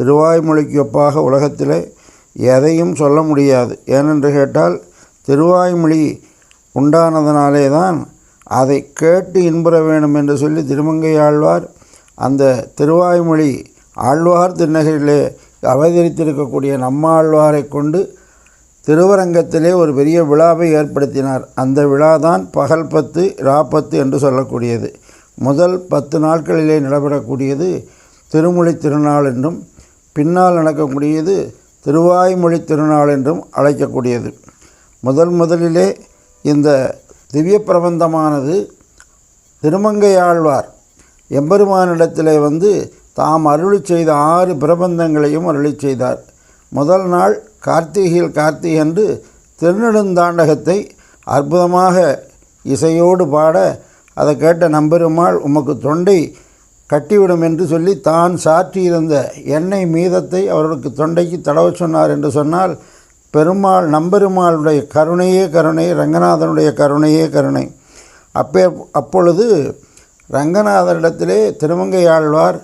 திருவாய்மொழிக்கு ஒப்பாக உலகத்தில் எதையும் சொல்ல முடியாது. ஏனென்று கேட்டால் திருவாய்மொழி உண்டானதனாலே தான் அதை கேட்டு இன்புற வேணும் என்று சொல்லி திருமங்கை ஆழ்வார் அந்த திருவாய்மொழி ஆழ்வார் திருநகரிலே அவதரித்திருக்கக்கூடிய நம்மாழ்வாரை கொண்டு திருவரங்கத்திலே ஒரு பெரிய விழாவை ஏற்படுத்தினார். அந்த விழா தான் பகல் பத்து ராப்பத்து என்று சொல்லக்கூடியது. முதல் பத்து நாட்களிலே நடைபெறக்கூடியது திருமொழி திருநாள் என்றும் பின்னால் நடக்கக்கூடியது திருவாய்மொழி திருநாள் என்றும் அழைக்கக்கூடியது. முதல் முதலிலே இந்த திவ்ய பிரபந்தமானது திருமங்கையாழ்வார் எம்பெருமானிடத்திலே வந்து தாம் அருளி செய்த ஆறு பிரபந்தங்களையும் அருளி செய்தார். முதல் நாள் கார்த்திகையில் கார்த்திகை என்று திருநெடுந்தாண்டகத்தை அற்புதமாக இசையோடு பாட அதை கேட்ட நம்பெருமாள் உமக்கு தொண்டை கட்டிவிடும் என்று சொல்லி தான் சாற்றியிருந்த எண்ணெய் மீதத்தை அவர்களுக்கு தொண்டைக்கு தடவ சொன்னார் என்று சொன்னால் பெருமாள் நம்பெருமாளுடைய கருணையே கருணை ரங்கநாதனுடைய கருணையே கருணை. அப்பே அப்பொழுது ரங்கநாதரிடத்திலே திருமங்கை ஆழ்வார்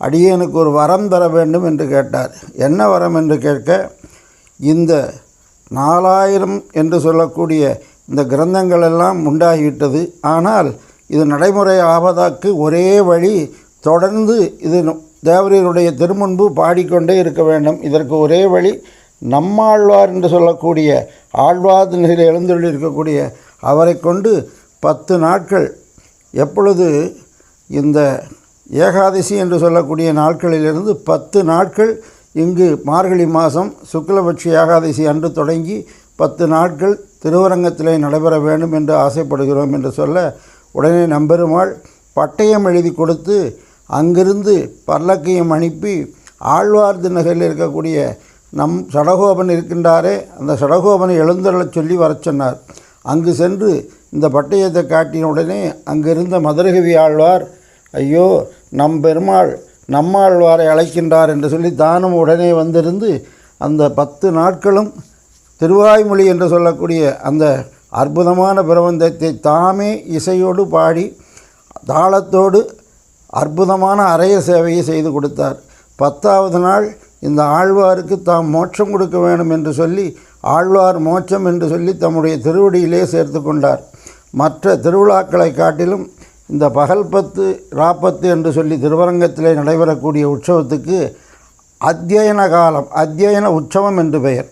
அடியனுக்கு ஒரு வரம் தர வேண்டும் என்று கேட்டார். என்ன வரம்? என்று கேட்க இந்த நாலாயிரம் என்று சொல்லக்கூடிய இந்த கிரந்தங்கள் எல்லாம் உண்டாகிவிட்டது. ஆனால் இது நடைமுறை ஆவதாக்கு ஒரே வழி தொடர்ந்து இது தேவரீருடைய திருமுன்பு பாடிக்கொண்டே இருக்க வேண்டும். இதற்கு ஒரே வழி நம்மாழ்வார் என்று சொல்லக்கூடிய ஆழ்வார் நிலையில் எழுந்தொள்ளி இருக்கக்கூடிய அவரை கொண்டு பத்து நாட்கள் எப்பொழுது இந்த ஏகாதசி என்று சொல்லக்கூடிய நாட்களிலிருந்து பத்து நாட்கள் இங்கு மார்கழி மாதம் சுக்லபட்சி ஏகாதசி அன்று தொடங்கி பத்து நாட்கள் திருவரங்கத்திலே நடைபெற வேண்டும் என்று ஆசைப்படுகிறோம் என்று சொல்ல உடனே நம்பெருமாள் பட்டயம் எழுதி கொடுத்து அங்கிருந்து பல்லக்கையும் அனுப்பி ஆழ்வார் நகரில் இருக்கக்கூடிய நம் சடகோபன் இருக்கின்றாரே அந்த சடகோபனை எழுந்தருளச் சொல்லி வரச் சொன்னார். அங்கு சென்று இந்த பட்டயத்தை காட்டின உடனே அங்கிருந்த மதுரகவி ஆழ்வார் ஐயோ நம் பெருமாள் நம்மாழ்வாரை அழைக்கின்றார் என்று சொல்லி தானும் உடனே வந்திருந்து அந்த பத்து நாட்களும் திருவாய்மொழி என்று சொல்லக்கூடிய அந்த அற்புதமான பிரபந்தத்தை தாமே இசையோடு பாடி தாளத்தோடு அற்புதமான அரைய சேவையை செய்து கொடுத்தார். பத்தாவது நாள் இந்த ஆழ்வாருக்கு தாம் மோட்சம் கொடுக்க வேண்டும் என்று சொல்லி ஆழ்வார் மோட்சம் என்று சொல்லி தம்முடைய திருவடியிலே சேர்த்து கொண்டார். மற்ற திருவிழாக்களை காட்டிலும் இந்த பகல் பத்து ராப்பத்து என்று சொல்லி திருவரங்கத்திலே நடைபெறக்கூடிய உற்சவத்துக்கு அத்தியன காலம் அத்தியன உற்சவம் என்று பெயர்.